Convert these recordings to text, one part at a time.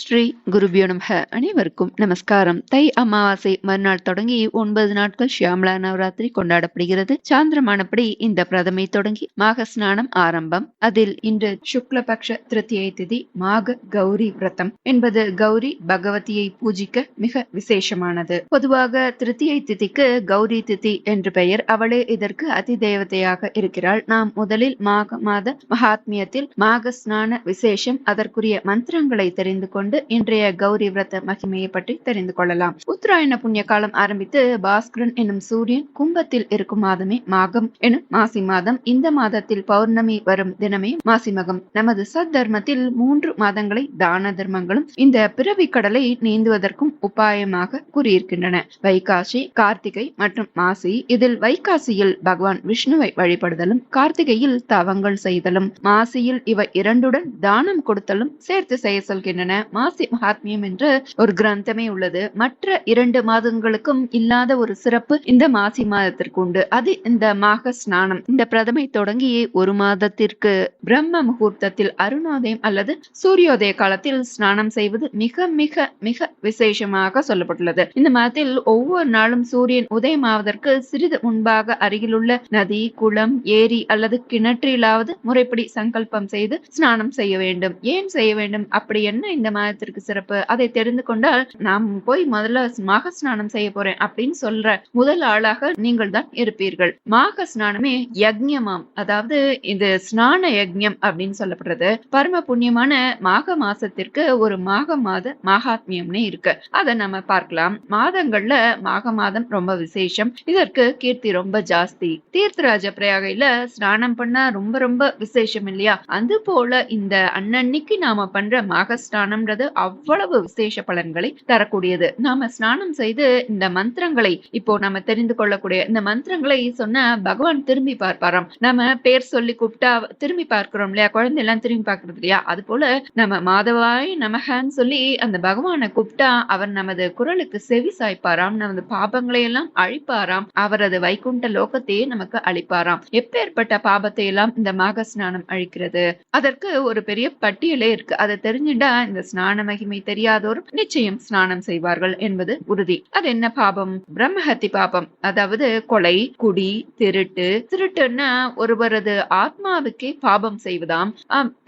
ஸ்ரீ குருபியோ நமக. அனைவருக்கும் நமஸ்காரம். தை அமாவாசை மறுநாள் தொடங்கி ஒன்பது நாட்கள் ஷியாமலா நவராத்திரி கொண்டாடப்படுகிறது. சாந்திரமானபடி இந்த பிரதமை தொடங்கி மாக ஸ்நானம் ஆரம்பம். அதில் இன்று சுக்லபக்ஷ திருத்தியை திதி மாக கௌரி விரதம் என்பது கௌரி பகவதியை பூஜிக்க மிக விசேஷமானது. பொதுவாக திருத்தியை திதிக்கு கௌரி திதி என்று பெயர். அவளே இதற்கு அதி தேவதையாக இருக்கிறாள். நாம் முதலில் மாக மாத மகாத்மியத்தில் மாக ஸ்நான விசேஷம் அதற்குரிய மந்திரங்களை தெரிந்து கொண்டு கொண்டு இன்றைய கௌரி விரத மகிமையை பற்றி தெரிந்து கொள்ளலாம். உத்தராயண புண்ணிய காலம் ஆரம்பித்து பாஸ்கரன் எனும் சூரியன் கும்பத்தில் இருக்கும் மாதமே மாகம் எனும் மாசி மாதம் இந்த மாதத்தில் பௌர்ணமி வரும் தினமே மாசி மகம். நமது சத்தர்மத்தில் மூன்று மாதங்களை தான தர்மங்களும் இந்த பிறவி கடலை நீந்துவதற்கும் உபாயமாக கூறியிருக்கின்றன. வைகாசி கார்த்திகை மற்றும் மாசி இதில் வைகாசியில் பகவான் விஷ்ணுவை வழிபடுதலும் கார்த்திகையில் தவங்கள் செய்தலும் மாசியில் இவை இரண்டுடன் தானம் கொடுத்தலும் சேர்த்து செய்ய சொல்கின்றன. மாசி மகாத்மியம் என்று ஒரு கிரந்தமே உள்ளது. மற்ற இரண்டு மாதங்களுக்கும் இல்லாத ஒரு சிறப்பு இந்த மாசி மாதத்திற்கு உண்டு. அது இந்த மாக ஸ்நானம். இந்த பிரதமை தொடங்கி ஒரு மாதத்திற்கு பிரம்ம முகூர்த்தத்தில் அருணோதயம் அல்லது சூரியோதய காலத்தில் ஸ்நானம் செய்வது மிக மிக மிக விசேஷமாக சொல்லப்பட்டுள்ளது. இந்த மாதத்தில் ஒவ்வொரு நாளும் சூரியன் உதயமாவதற்கு சிறிது முன்பாக அருகிலுள்ள நதி குளம் ஏரி அல்லது கிணற்றிலாவது முறைப்படி சங்கல்பம் செய்து ஸ்நானம் செய்ய வேண்டும். ஏன் செய்ய வேண்டும்? அப்படி என்ன இந்த மாதத்திற்கு சிறப்பு. அதை தெரிந்து கொண்டால் நாம் போய் முதல்ல மாக ஸ்நானம் செய்ய போறேன் அப்படின்னு சொல்ற முதல் ஆளாக நீங்கள் தான் இருப்பீர்கள். மாக ஸ்நானமே யக்ஞமாம் அதாவது இது ஸ்நான யக்ஞம் அப்படின்னு சொல்லப்படுறது. பரம புண்ணியமான மாக மாசத்திற்கு ஒரு மாக மாத மகாத்மியம்னு இருக்கு. அதை நம்ம பார்க்கலாம். மாதங்கள்ல மாக மாதம் ரொம்ப விசேஷம். இதற்கு கீர்த்தி ரொம்ப ஜாஸ்தி. தீர்த்தராஜ பிரயாகையில ஸ்நானம் பண்ணா ரொம்ப ரொம்ப விசேஷம் இல்லையா? அது போல இந்த அன்னன்னைக்கு நாம பண்ற மாக ஸ்நானம் அப்படின்றது அவ்வளவு விசேஷ பலன்களை தரக்கூடியது. நாம ஸ்நானம் செய்து இந்த மந்திரங்களை இப்போ நம்ம தெரிந்து கொள்ளக்கூடிய இந்த மந்திரங்களை சொன்ன பகவான் திரும்பி பார்ப்பாராம். நம்ம பேர் சொல்லி கூப்பிட்டா திரும்பி பார்க்கிறோம் இல்லையா? குழந்தை எல்லாம் திரும்பி பார்க்கறது இல்லையா? அது போல நம்ம மாதவாய் நமகன்னு சொல்லி அந்த பகவானை கூப்பிட்டா அவர் நமது குரலுக்கு செவி சாய்ப்பாராம் நமது பாபங்களை எல்லாம் அழிப்பாராம் அவரது வைகுண்ட லோகத்தையே நமக்கு அழிப்பாராம் எப்பேற்பட்ட பாபத்தை எல்லாம் இந்த மாக ஸ்நானம் அழிக்கிறது? அதற்கு ஒரு பெரிய பட்டியலே இருக்கு. அதை தெரிஞ்சுட்டா இந்த ஸ்நான மகிமை தெரியாதோரும் நிச்சயம் ஸ்நானம் செய்வார்கள் என்பது உறுதி. அது என்ன பாபம்? பிரம்மஹத்தி பாபம். அதாவது கொலை குடி திருட்டு. திருட்டுன்னா ஒருவரது ஆத்மாவுக்கே பாபம் செய்வதாம்.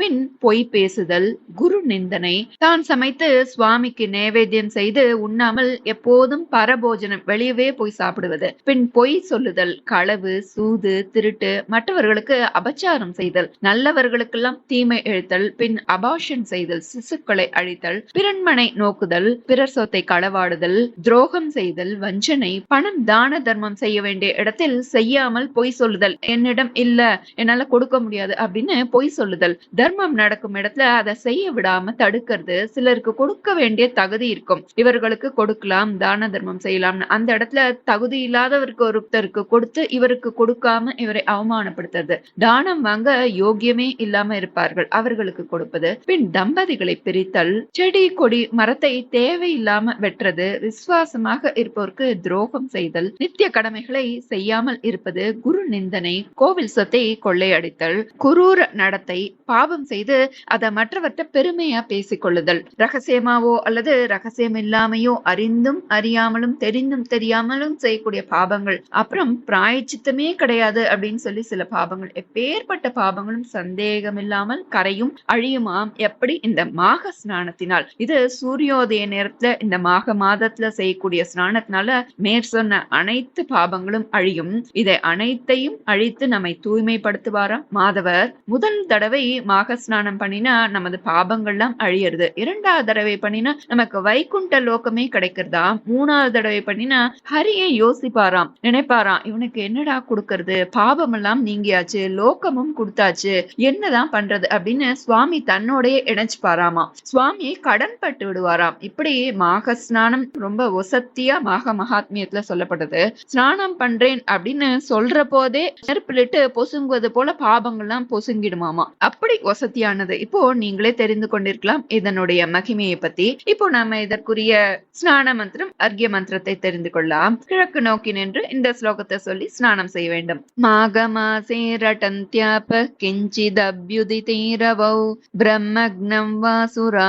பின் பொய் பேசுதல் குரு நிந்தனை. தான் சமைத்து சுவாமிக்கு நேவேத்தியம் செய்து உண்ணாமல் எப்போதும் பரபோஜனம் வெளியவே போய் சாப்பிடுவது. பின் பொய் சொல்லுதல் களவு சூது திருட்டு மற்றவர்களுக்கு அபச்சாரம் செய்தல் நல்லவர்களுக்கெல்லாம் தீமை இழுத்தல் பின் அபாஷன் செய்தல் சிசுக்களை கழித்தல் பிறன்மனை நோக்குதல் பிறர் சொத்தை களவாடுதல் துரோகம் செய்தல் வஞ்சனை பணம் தான தர்மம் செய்ய வேண்டிய இடத்தில் செய்யாமல் பொய் சொல்லுதல். என்னிடம் இல்ல என்னால கொடுக்க முடியாது அப்படின்னு பொய் சொல்லுதல். தர்மம் நடக்கும் இடத்துல அதை செய்ய விடாம தடுக்கிறது. சிலருக்கு கொடுக்க வேண்டிய தகுதி இருக்கும். இவர்களுக்கு கொடுக்கலாம் தான தர்மம் செய்யலாம்னு. அந்த இடத்துல தகுதி இல்லாதவருக்கு ஒருத்தருக்கு கொடுத்து இவருக்கு கொடுக்காம இவரை அவமானப்படுத்துறது. தானம் வாங்க யோகியமே இல்லாம இருப்பார்கள். அவர்களுக்கு கொடுப்பது. பின் தம்பதிகளை பிரித்தல் செடி கொடி மரத்தை தேவையில்லாம வெட்டுறது விசுவாசமாக இருப்பவருக்கு துரோகம் செய்தல் நித்திய கடமைகளை செய்யாமல் இருப்பது குரு நிந்தனை கோவில் சொத்தை கொள்ளையடித்தல் குரூர நடத்தை பாவம் செய்து அதை மற்றவர்கிட்ட பெருமையா பேசிக்கொள்ளுதல். ரகசியமாவோ அல்லது ரகசியம் இல்லாமையோ அறிந்தும் அறியாமலும் தெரிந்தும் தெரியாமலும் செய்யக்கூடிய பாபங்கள் அப்புறம் பிராயச்சித்தமே கிடையாது அப்படின்னு சொல்லி சில பாபங்கள் எப்பேற்பட்ட பாபங்களும் சந்தேகம் இல்லாமல் கரையும் அழியுமாம். எப்படி? இந்த மாக ஸ்நானம் ஸ்நானத்தினால். இது சூரியோதய நேரத்துல இந்த மாக மாதத்துல செய்யக்கூடிய ஸ்நானத்தினால மேற் சொன்ன அனைத்து பாபங்களும் அழியும். இதை அனைத்தையும் அழித்து நம்மை தூய்மைப்படுத்துவாராம் மாதவர் முதல் தடவை மாக ஸ்நானம் பண்ணினா நமது பாபங்கள்லாம் அழியறது. இரண்டாவது தடவை பண்ணினா நமக்கு வைகுண்ட லோகமே கிடைக்கிறதா? மூணாவது தடவை பண்ணினா ஹரியை யோசிப்பாராம். நினைப்பாராம் இவனுக்கு என்னடா கொடுக்கறது? பாபம் எல்லாம் நீங்கியாச்சு லோகமும் கொடுத்தாச்சு. என்னதான் பண்றது? அப்படின்னு சுவாமி தன்னோடயே இணைச்சுப்பாராமா சுவாமி கடன் பட்டு விடுவாராம். இப்படி மாக ஸ்நானம் ரொம்ப ஒசத்தியா மாக மகாத்மியத்துல சொல்லப்பட்டது ஸ்நானம் பண்றேன் அப்படின்னு சொல்ற போதே நெருப்பிலிட்டு பொசுங்குவது போல பாபங்கள்லாம் பொசுங்கிடுமாமா. அப்படி வசதியானது இப்போ நீங்களே தெரிந்து கொண்டிருக்கலாம் இதனுடைய மகிமையை பத்தி. இப்போ நாம இதற்குரிய ஸ்நான மந்திரம் அர்க்கிய மந்திரத்தை தெரிந்து கொள்ளலாம். கிழக்கு நோக்கி நின்று இந்த ஸ்லோகத்தை சொல்லி ஸ்நானம் செய்ய வேண்டும். மாக மாசே ரட்டந்தியாப கிஞ்சிதப்யுதிதீரவௌ பிரம்மக்னம் வாசுரா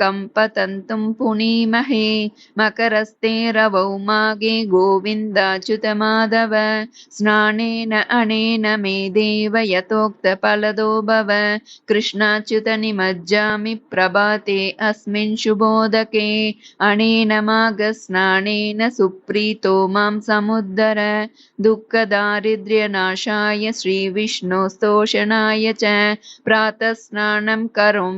कम्पतन्तुं पुनीमहे मकरस्ते रवौ मागे गोविन्दाच्युतमाधव। स्नानेन अनेन मे देव यथोक्तफलदो भव। कृष्णाच्युत निमज्जामि प्रभाते अस्मिन् शुभोदके। अनेन माघस्नानेन सुप्रीतो मां समुद्धर। दुःखदारिद्र्यनाशाय श्रीविष्णोस्तोषणाय च। प्रातः स्नानं करो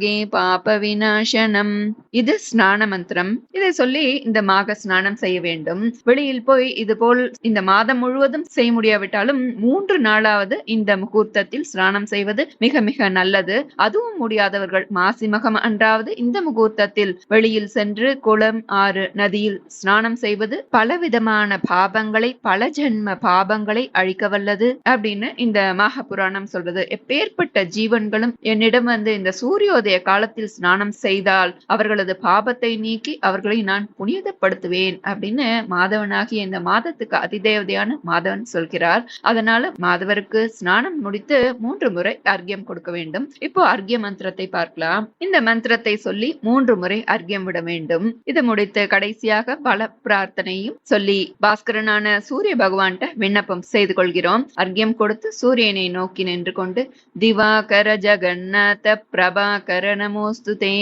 யத்யமாகே பாப விநாசனம். இது ஸ்நான மந்திரம். இதை சொல்லி இந்த மாக ஸ்நானம் செய்ய வேண்டும். வெளியில் போய் இது போல் இந்த மாதம் முழுவதும் செய்ய முடியாவிட்டாலும் மூன்று நாளாவது இந்த முகூர்த்தத்தில் ஸ்நானம் செய்வது மிக மிக நல்லது. அதுவும் முடியாதவர்கள் மாசி மகம் அன்றாவது இந்த முகூர்த்தத்தில் வெளியில் சென்று குளம் ஆறு நதியில் ஸ்நானம் செய்வது பலவிதமான பாபங்களை பல ஜென்ம பாபங்களை அழிக்க வல்லது அப்படின்னு இந்த மாக புராணம் சொல்றது எப்பேற்பட்ட ஜீவன்களும் என்னிடம் வந்து இந்த சூரியோதய காலத்தில் ஸ்நானம் செய்தால் அவர்களது பாபத்தை நீக்கி அவர்களை நான் புனிதப்படுத்துவேன் அப்படின்னு மாதவனாகிய இந்த மாதத்துக்கு அதிதேவதையான மாதவன் சொல்கிறார். அதனால மாதவருக்கு ஸ்நானம் முடித்து மூன்று முறை அர்க்கியம் கொடுக்க வேண்டும். இப்போ அர்க்கிய மந்திரத்தை பார்க்கலாம். இந்த மந்திரத்தை சொல்லி மூன்று முறை அர்க்கியம் விட வேண்டும். இது முடித்து கடைசியாக பல பிரார்த்தனையும் சொல்லி பாஸ்கரனான சூரிய பகவான்கிட்ட விண்ணப்பம் செய்து கொள்கிறோம். அர்க்கியம் கொடுத்து சூரியனை நோக்கி நின்று கொண்டு திவாகர ஜகநாத பிரபாகர நமோஸ்து தே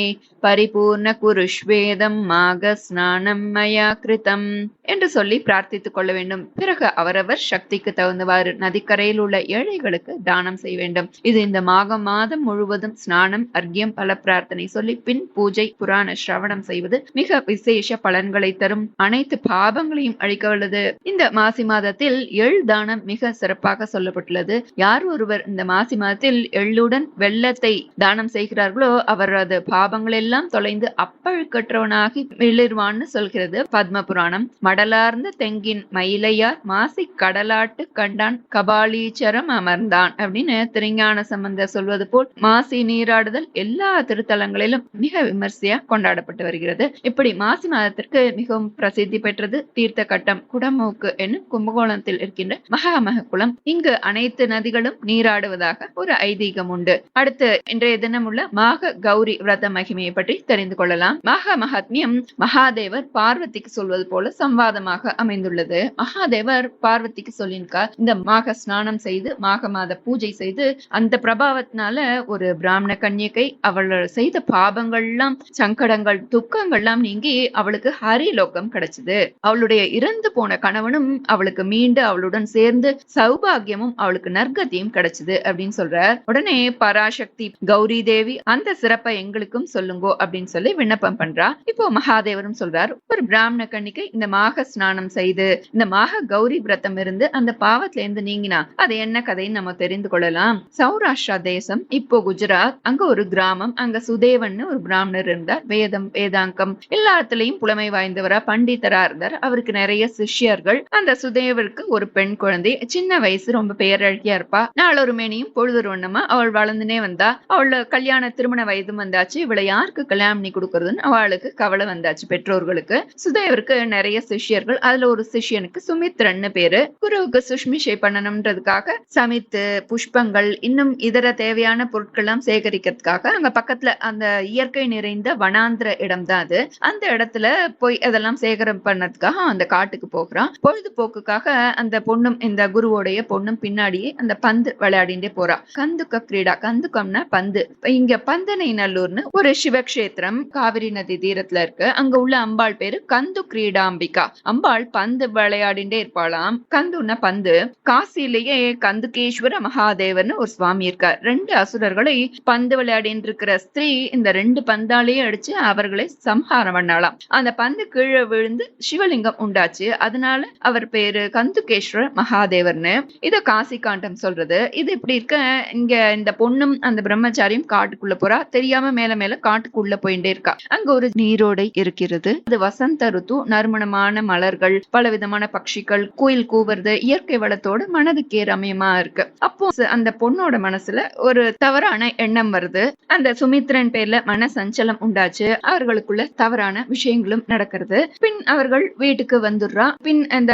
பரிபூர்ண குருஷ்வேதம் மாக ஸ்நானம் மயா கிருதம் என்று சொல்லி பிரார்த்தித்துக் கொள்ள வேண்டும். பிறகு அவரவர் சக்திக்கு தகுந்தவாறு நதிக்கரையில் உள்ள ஏழைகளுக்கு தானம் செய்ய வேண்டும். இது இந்த மாக மாதம் முழுவதும் ஸ்நானம் அர்க்கியம் பல பிரார்த்தனை சொல்லி பின் பூஜை புராண சிரவணம் செய்வது மிக விசேஷ பலன்களை தரும். அனைத்து பாபங்களையும் அழிக்க வல்லது. இந்த மாசி மாதத்தில் எள் தானம் மிக சிறப்பாக சொல்லப்பட்டுள்ளது. யார் ஒருவர் இந்த மாசி மாதத்தில் எள்ளுடன் வெள்ளத்தை தானம் செய்கிறார்களோ அவரது பாபங்கள் எல்லாம் தொலைந்து அப்பழுக்கற்றவனாகி மிளிர்வான்னு சொல்கிறது பத்ம புராணம் மடலார்ந்த தெங்கின் மயிலையார் மாசி கடலாட்டு கண்டான் கபாலீச்சரம் அமர்ந்தான் அப்படின்னு திருஞான சம்பந்த சொல்வது போல் மாசி நீராடுதல் எல்லா திருத்தலங்களிலும் மிக விமர்சையா கொண்டாடப்பட்டு வருகிறது. இப்படி மாசி மாதத்திற்கு மிகவும் பிரசித்தி பெற்றது தீர்த்த கட்டம் குடமூக்கு என்னும் கும்பகோணத்தில் இருக்கின்ற மகாமக குளம் இங்கு அனைத்து நதிகளும் நீராடுவதாக ஒரு ஐதீகம் உண்டு. அடுத்து இன்றைய தினம் உள்ள மாக கௌரி விரத மகிமையை பற்றி தெரிந்து கொள்ளலாம். மாக மகாத்மியம் மகாதேவர் பார்வதிக்கு சொல்வது போல சம்வாதமாக அமைந்துள்ளது. மகாதேவர் பார்வதிக்கு சொல்லியிருக்கார் இந்த மாக ஸ்நானம் செய்து மாக மாத பூஜை செய்து அந்த பிரபாவத்தினால ஒரு பிராமண கன்னியகை அவள் செய்த பாபங்கள்லாம் சங்கடங்கள் துக்கங்கள்லாம் நீங்கி அவளுக்கு ஹரிலோகம் கிடைச்சது. அவளுடைய இறந்து போன கணவனும் அவளுக்கு மீண்டு அவளுடன் சேர்ந்து சௌபாகியமும் அவளுக்கு நற்கதியும் கிடைச்சது அப்படின்னு சொல்ற உடனே பராசக்தி கௌரி தேவி அந்த சிறப்பை எங்களுக்கும் சொல்லுங்கோ அப்படின்னு சொல்லி விண்ணப்பம் பண்றா. இப்போ மகாதேவரும் சொல்றார் ஒரு பிராமண கண்ணிக்கு இந்த மாக ஸ்நானம் செய்து இந்த மாக கௌரி விரதம் இருந்து அந்த பாவத்துல இருந்து நீங்கினா அது என்ன கதைன்னு நம்ம தெரிந்து கொள்ளலாம். சௌராஷ்டிரா தேசம் இப்போ குஜராத் அங்க ஒரு கிராமம் அங்க சுதேவன் ஒரு பிராமணர் இருந்தார். வேதம் வேதாங்கம் எல்லாத்துலயும் புலமை வாய்ந்தவரா பண்டிதரா இருந்தார். அவருக்கு நிறைய சிஷ்யர்கள். அந்த சுதேவருக்கு ஒரு பெண் குழந்தை சின்ன வயசு ரொம்ப பேரழகியா இருப்பா. நாளொரு மேனியும் பொழுது ஒண்ணுமா அவள் வளர்ந்துனே வந்தா. அவள கல்யாண திருமண திருமண வயதும் வந்தாச்சு. இவளை யாருக்கு கல்யாணம் பண்ணி கொடுக்கறதுன்னு அவளுக்கு கவலை வந்தாச்சு பெற்றோர்களுக்கு. சுதேவருக்கு நிறைய சிஷ்யர்கள். அதுல ஒரு சிஷ்யனுக்கு சுமித்ரன்னு பேரு. குருவுக்கு சுஷ்மிஷை பண்ணணும்ன்றதுக்காக சமித்து புஷ்பங்கள் இன்னும் இதர தேவையான பொருட்கள் எல்லாம் சேகரிக்கிறதுக்காக அங்க பக்கத்துல அந்த இயற்கை நிறைந்த வனாந்திர இடம் தான் அது. அந்த இடத்துல போய் அதெல்லாம் சேகரம் பண்ணதுக்காக அந்த காட்டுக்கு போகிறான். பொழுதுபோக்குக்காக அந்த பொண்ணும் இந்த குருவோடைய பொண்ணும் பின்னாடியே அந்த பந்து விளையாடிண்டே போறா. கந்துக்க கிரீடா. கந்துக்கம்னா பந்து. இங்க பந்து கந்தனை நல்லூர்னு ஒரு சிவக்ஷேத்திரம். காவிரி நதி தீரத்துல இருக்கு. அங்க உள்ள அம்பாள் பேரு கந்து கிரீடாம்பிகா. அம்பாள் பந்து விளையாடிண்டே இருப்பாளாம். கந்துன்னா பந்து. காசிலேயே கந்துகேஸ்வர மகாதேவன் ஒரு சுவாமி இருக்கார். ரெண்டு அசுரர்களை பந்து விளையாடின்னு இருக்கிற ஸ்திரீ இந்த ரெண்டு பந்தாலேயே அடிச்சு அவர்களை சம்ஹாரம் பண்ணாலாம் அந்த பந்து கீழே விழுந்து சிவலிங்கம் உண்டாச்சு. அதனால அவர் பேரு கந்துகேஸ்வர மகாதேவர்னு. இத காசி காண்டம் சொல்றது. இது இப்படி இருக்க இங்க இந்த பொண்ணும் அந்த பிரம்மச்சாரியும் காட்டுக்குள்ள போறா தெரியாம மேல மேல காட்டுக்குள்ள போயிட்டே இருக்கா. அங்க ஒரு நீரோடை இருக்கிறது. அது வசந்த ருத்து நறுமணமான மலர்கள் பல விதமான பட்சிகள் கோயில் கூவுறது இயற்கை வளத்தோட மனதுக்கே ரம்யமா இருக்கு. அப்போ அந்த பொண்ணோட மனசுல ஒரு தவறான எண்ணம் வருது. அந்த சுமித்ரன் பேர்ல மன சஞ்சலம் உண்டாச்சு. அவர்களுக்குள்ள தவறான விஷயங்களும் நடக்கிறது. பின் அவர்கள் வீட்டுக்கு வந்துடுறா. பின் அந்த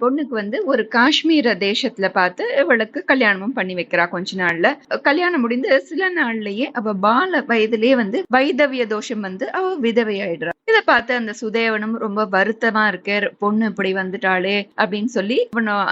பொண்ணுக்கு வந்து ஒரு காஷ்மீர தேசத்துல பார்த்து இவளுக்கு கல்யாணமும் பண்ணி வைக்கிறா கொஞ்ச நாள்ல. கல்யாணம் முடிந்து சில நாள்லயே அவ பால வயதிலேயே வந்து வைதவிய தோஷம் வந்து அவ விதவையாயிடுறா. இத பார்த்து அந்த சுதேவனும் ரொம்ப வருத்தமா இருக்க பொண்ணு இப்படி வந்துட்டாளே அப்படின்னு சொல்லி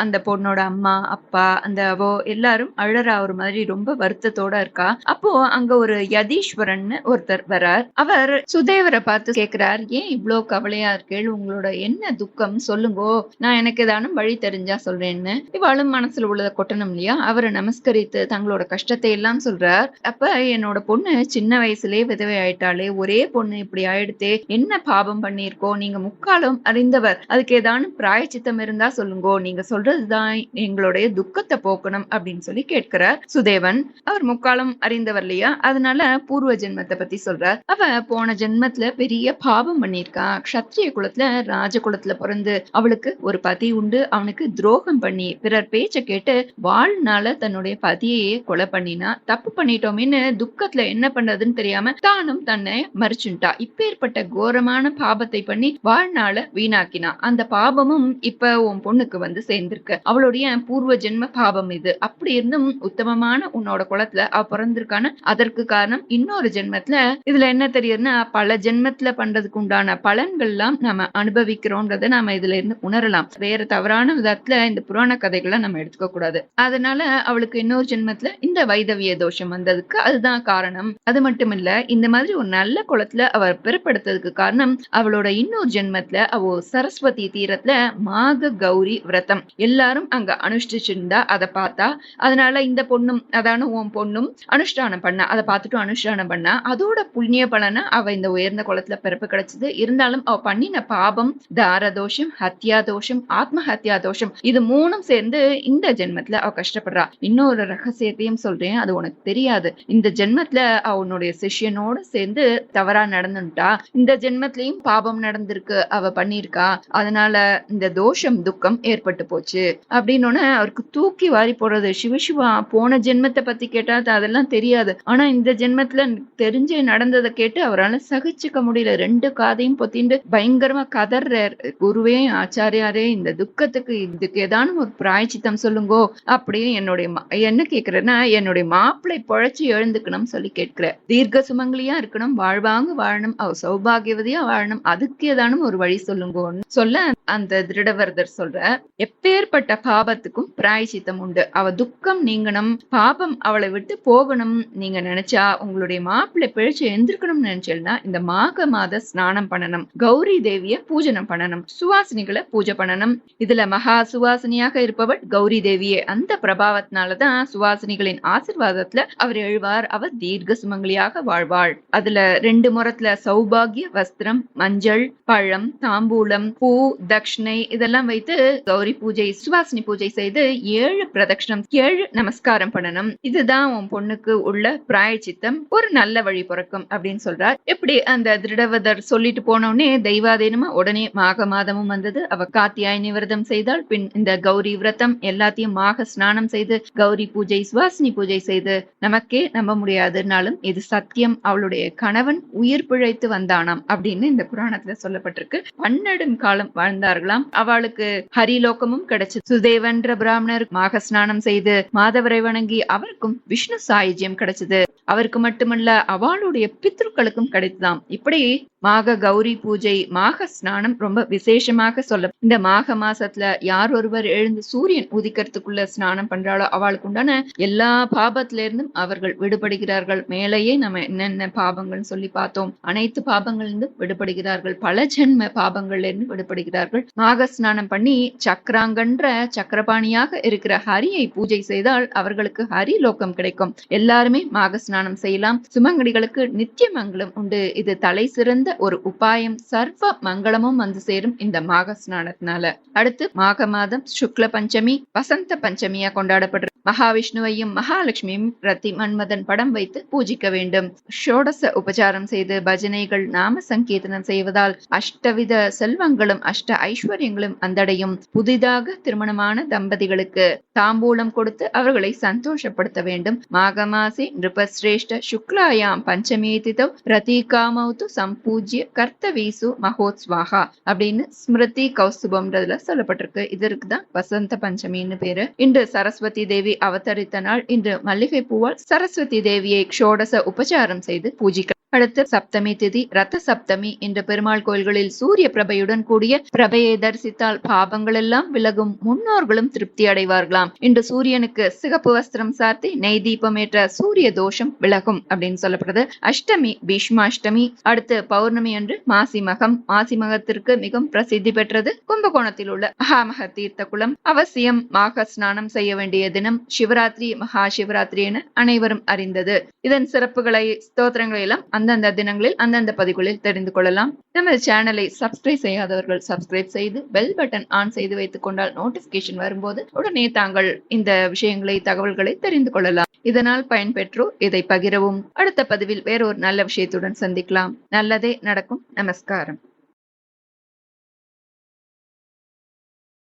அந்த பொண்ணோட அம்மா அப்பா அந்த அவோ எல்லாரும் அழறா ஒரு மாதிரி ரொம்ப வருத்தத்தோட இருக்கா. அப்போ அங்க ஒரு யதீஸ்வரன் ஒருத்தர் வரார். அவர் சுதேவரை பார்த்து கேக்குறார் ஏன் இவ்ளோ கவலையா இருக்கேள் உங்களோட என்ன துக்கம்? சொல்லுங்கோ. நான் எனக்கு ஏதானும் வழி தெரிஞ்சா சொல்றேன்னு. இவாளும் மனசுல உள்ளத கொட்டணும் இல்லையா? அவரை நமஸ்கரித்து தங்களோட கஷ்டத்தை எல்லாம் சொல்றார். அப்ப என்னோட பொண்ணு சின்ன வயசுலேயே விதவை ஆயிட்டாளே ஒரே பொண்ணு இப்படி ஆயிடுத்தே என்ன பாபம் பண்ணியிருக்கோம் நீங்க முக்காலம் அறிந்தவர். அதுக்கு ஏதானும் பிராயச்சித்தம் இருந்தா சொல்லுங்கோ நீங்க சொல்றதுதான் எங்களுடைய துக்கத்தை போக்கணும் அப்படின்னு சொல்லி கேட்கிறார் சுதேவன். அவர் முக்காலம் அறிந்தவர் இல்லையா? அதனால பூர்வ ஜென்மத்தை பத்தி சொல்றார். அவ போன ஜென்மத்துல பெரிய பாவம் பண்ணியிருக்கா. கஷத்திரிய குலத்துல ராஜ குலத்துல பிறந்து அவளுக்கு ஒரு பதி உண்டு. அவனுக்கு துரோகம் பண்ணி பிறர் பேச்ச கேட்டு வாழ்நாள தன்னுடைய பதியையே கொலை பண்ணினா தப்பு பண்ணிட்டோமேன்னு துக்கத்துல என்ன என்ன பண்றதுன்னு தெரியாம தானும் தன்னை மறிச்சுட்டா. இப்பேற்பட்ட கோரமான பாபத்தை பண்ணி வாழ்நாள வீணாக்கினா. அந்த பாபமும் இப்ப உன் பொண்ணுக்கு வந்து சேர்ந்திருக்கு. அவளுடைய பூர்வ ஜென்ம பாபம் இது. அப்படி இருந்தும் உத்தமமான உன்னோட குளத்துல அவ பிறந்திருக்கான அதற்கு காரணம் இன்னொரு ஜென்மத்துல. இதுல என்ன தெரியுதுன்னா பல ஜென்மத்துல பண்றதுக்கு உண்டான பலன்கள்லாம் நம்ம அனுபவிக்கிறோம்ன்றதை நாம இதுல இருந்து உணரலாம். வேற தவறான விதத்துல இந்த புராண கதைகளை நம்ம எடுத்துக்க கூடாது அதனால அவளுக்கு இன்னொரு ஜென்மத்துல இந்த வைதவிய தோஷம் வந்ததுக்கு அதுதான் காரணம். அது மட்டும் இல்ல இந்த மாதிரி ஒரு நல்ல குளத்துல அவ பிறப்படுத்ததுக்கு காரணம் அவளோட இன்னொரு ஜென்மத்துல அவ சரஸ்வதி தீரத்துல மாக கௌரி விரதம். எல்லாரும் அங்க அனுஷ்டிச்சிருந்தா அதை பார்த்தா அதனால இந்த பொண்ணும் அதான உன் பொண்ணும் அனுஷ்டானம் பண்ணா அதை பார்த்துட்டு அனுஷ்டானம் பண்ணா அதோட புண்ணிய பலனை அவ இந்த உயர்ந்த குளத்துல பிறப்பு கிடைச்சது. இருந்தாலும் அவ பண்ணின பாபம் தார தோஷம் ஹத்யா தோஷம் ஆத்மஹத்யா தோஷம் இது மூணும் சேர்ந்து இந்த ஜென்மத்துல அவ கஷ்டப்படுறா. இன்னொரு ரகசியத்தையும் சொல்றேன் அது உனக்கு தெரியாது. இந்த ஜென்மத்துல அவனுடைய சிஷ்யனோட சேர்ந்து தவறா நடந்துட்டா. இந்த ஜென்மத்திலயும் பாபம் நடந்திருக்கு அவ பண்ணியிருக்கா. அதனால இந்த தோஷம் துக்கம் ஏற்பட்டு போச்சு. அப்படின்னு அவருக்கு தூக்கி வாரி போடுறது. சிவசிவா போன ஜென்மத்தை பத்தி கேட்டா அதெல்லாம் தெரியாது. ஆனா இந்த ஜென்மத்துல தெரிஞ்சு நடந்ததை கேட்டு அவரால சகிச்சுக்க முடியல. ரெண்டு காதையும் பொத்திண்டு பயங்கரமா கதர்றார். குருவே ஆச்சாரியாரே இந்த துக்கத்துக்கு இதுக்கு ஏதானும் ஒரு பிராயச்சித்தம் சொல்லுங்கோ. அப்படியே என்னுடைய என்ன கேக்குறேன்னா என்னுடைய மாப்பிளை பொழைச்சி எழுந்துக்கணும் சொல்லி இருக்கிற. தீர்க்க சுமங்கலியா இருக்கணும் வாழ்வாங்க வாழணும் அவ சௌபாகியவதியா வாழணும் அதுக்கு ஏதானும் ஒரு வழி சொல்லுங்கன்னு சொல்ல அந்த திருடவர்தர் சொல்ற. எப்பேற்பட்ட பாபத்துக்கும் பிராயச்சித்தம் உண்டு. அவ துக்கம் நீங்கணும் பாபம் அவளை விட்டு போகணும் நீங்க நினைச்சா உங்களுடைய மாப்பிள்ளை பிழைச்சு எந்திருக்கணும்னு நினைச்சேன்னா இந்த மாக மாத ஸ்நானம் பண்ணணும் கௌரி தேவிய பூஜனம் பண்ணணும் சுவாசினிகளை பூஜை பண்ணணும். இதுல மகா சுவாசினியாக இருப்பவள் கௌரி தேவியே. அந்த பிரபாவத்தினாலதான் சுவாசினிகளின் ஆசிர்வாதத்துல அவர் எழுவார் அவர் தீர்க்க சுமங்கலியாக வாழ்வாள். அதுல ரெண்டு முறத்துல சௌபாகிய வஸ்திரம் மஞ்சள் பழம் தாம்பூலம் பூ தட்சிணை இதெல்லாம் வைத்து கௌரி பூஜை சுவாசினி பூஜை செய்து ஏழு பிரதட்சணம் ஏழு நமஸ்காரம் பண்ணணும். இதுதான் உன் பொண்ணுக்கு உள்ள பிராயச்சித்தம். ஒரு நல்ல வழி பிறக்கும் அப்படின்னு சொல்றார். எப்படி அந்த திருடவதர் சொல்லிட்டு போனோடனே தெய்வாதீனமா உடனே மாக மாதமும் வந்தது. அவ காத்தியாயினி விரதம் செய்தால் பின் இந்த கௌரி விரதம் எல்லாத்தையும் மாக ஸ்நானம் செய்து கௌரி பூஜை சுவாசினி பூஜை செய்து நமக்கே நம்ப முடியாதுனாலும் இது சத்தியம் அவளுடைய கணவன் உயிர் பிழைத்து வந்தானாம் அப்படின்னு இந்த புராணத்துல சொல்லப்பட்டிருக்கு. பன்னெடும் காலம் வாழ்ந்தார்களாம். அவளுக்கு ஹரிலோகமும் கிடைச்சது சுதேவன்ற பிராமணர் மாக ஸ்நானம் செய்து மாதவரை வணங்கி அவருக்கும் விஷ்ணு சாயுஜ்யம் கிடைச்சது. அவருக்கு மட்டுமல்ல அவளுடைய பித்ருக்களுக்கும் கிடைத்ததாம். இப்படி மாக கௌரி பூஜை மாக ஸ்நானம் ரொம்ப விசேஷமாக சொல்ல இந்த மாக மாசத்துல யார் ஒருவர் எழுந்து சூரியன் உதிக்கிறதுக்குள்ள ஸ்நானம் பண்றாளோ அவளுக்கு உண்டான எல்லா பாபத்துல இருந்தும் அவர்கள் விடுபடுகிறார்கள். மேலேயே நம்ம என்னென்ன பாபங்கள்னு சொல்லி பார்த்தோம். அனைத்து பாபங்கள்ல இருந்தும் விடுபடுகிறார்கள். பல ஜென்ம பாபங்கள்ல இருந்து விடுபடுகிறார்கள். மாக ஸ்நானம் பண்ணி சக்கராங்கன்ற சக்கரபாணியாக இருக்கிற ஹரியை பூஜை செய்தால் அவர்களுக்கு ஹரி லோகம் கிடைக்கும். எல்லாருமே மாக ஸ்நானம் செய்யலாம். சுமங்கடிகளுக்கு நித்திய மங்களம் உண்டு. இது தலை சிறந்த ஒரு உபாயம் சர்வ மங்களமும் வந்து சேரும் இந்த மாக ஸ்நானத்தினால அடுத்து மாக மாதம் சுக்ல பஞ்சமி வசந்த பஞ்சமியா கொண்டாடப்படுற மகாவிஷ்ணுவையும் மகாலட்சுமியும் ரத்தி மன்மதன் படம் வைத்து பூஜிக்க வேண்டும். ஷோடச உபச்சாரம் செய்து பஜனைகள் நாம சங்கீர்த்தனம் செய்வதால் அஷ்டவித செல்வங்களும் அஷ்ட ஐஸ்வர்யங்களும் வந்தடையும் புதிதாக திருமணமான தம்பதிகளுக்கு தாம்பூலம் கொடுத்து அவர்களை சந்தோஷப்படுத்த வேண்டும். மாகமாசி நிருபஸ்ரேஷ்ட சுக்லாயாம் பஞ்சமே பிரதீகாமௌத்து சம்பூஜ்ய கர்த்தவீசு மகோத்ஸ்வாகா அப்படின்னு ஸ்மிருதி கௌஸ்துபம்ன்றதுல சொல்லப்பட்டிருக்கு. இதற்கு தான் வசந்த பஞ்சமின்னு பேரு. இன்று சரஸ்வதி தேவி அவதரித்த நாள் இன்று மல்லிகை பூவால் சரஸ்வதி தேவியை க்ஷோடச உபச்சாரம் செய்து பூஜிக்க அடுத்து சப்தமி திதி ரத்த சப்தமி என்ற பெருமாள் கோயில்களில் சூரிய பிரபையுடன் கூடிய பிரபையை தரிசித்தால் பாபங்கள் எல்லாம் விலகும் முன்னோர்களும் திருப்தி அடைவார்களாம். இன்று சூரியனுக்கு சிகப்பு வஸ்திரம் சார்த்தி நெய் தீபம் ஏற்ற சூரிய தோஷம் விலகும் அப்படின்னு சொல்லப்படுது. அஷ்டமி பீஷ்மாஷ்டமி அடுத்து பௌர்ணமி அன்று மாசி மகம் மாசி மகத்திற்கு மிகவும் பிரசித்தி பெற்றது கும்பகோணத்தில் உள்ள மகாமக தீர்த்த குளம் அவசியம் மாக ஸ்நானம் செய்ய வேண்டிய தினம் சிவராத்திரி மகா சிவராத்திரி என அனைவரும் அறிந்தது. இதன் சிறப்புகளை ஸ்தோத்திரங்களை எல்லாம் அந்தந்த தினங்களில் அந்தந்த பதிவுகளில் தெரிந்து கொள்ளலாம். நமது சேனலை சப்ஸ்கிரைப் செய்யாதவர்கள் சப்ஸ்கிரைப் செய்து பெல் பட்டன் ஆன் செய்து வைத்துக் கொண்டால் நோட்டிபிகேஷன் வரும்போது உடனே தாங்கள் இந்த விஷயங்களை தகவல்களை தெரிந்து கொள்ளலாம். இதனால் பயன்பெற்றோர் இதை பகிரவும். அடுத்த பதிவில் வேறொரு நல்ல விஷயத்துடன் சந்திக்கலாம். நல்லதே நடக்கும். நமஸ்காரம்.